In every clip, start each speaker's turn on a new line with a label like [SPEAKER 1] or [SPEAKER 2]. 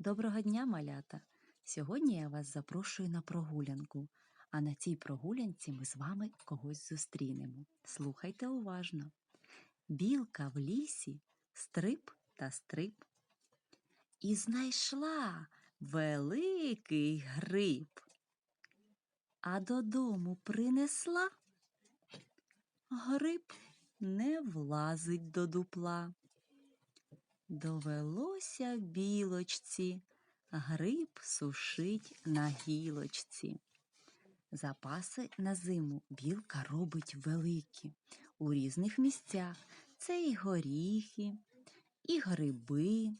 [SPEAKER 1] Доброго дня, малята! Сьогодні я вас запрошую на прогулянку, а на цій прогулянці ми з вами когось зустрінемо. Слухайте уважно. Білка в лісі стрип та стрип. І знайшла великий гриб. А додому принесла. Гриб не влазить до дупла. Довелося білочці гриб сушить на гілочці. Запаси на зиму білка робить великі у різних місцях. Це і горіхи, і гриби,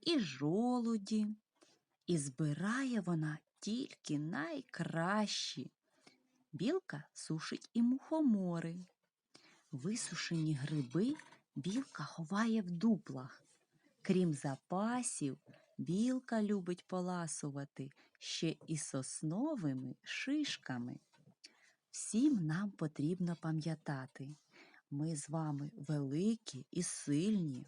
[SPEAKER 1] і жолуді. І збирає вона тільки найкращі. Білка сушить і мухомори. Висушені гриби білка ховає в дуплах. Крім запасів, білка любить поласувати ще і сосновими шишками. Всім нам потрібно пам'ятати, ми з вами великі і сильні,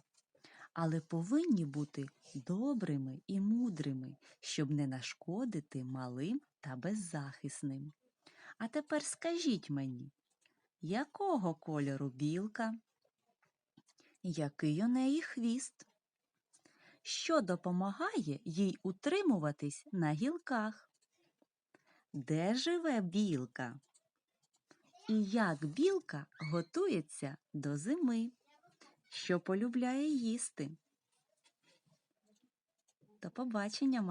[SPEAKER 1] але повинні бути добрими і мудрими, щоб не нашкодити малим та беззахисним. А тепер скажіть мені, якого кольору білка? Який у неї хвіст? Що допомагає їй утримуватись на гілках? Де живе білка? І як білка готується до зими? Що полюбляє їсти? До побачення!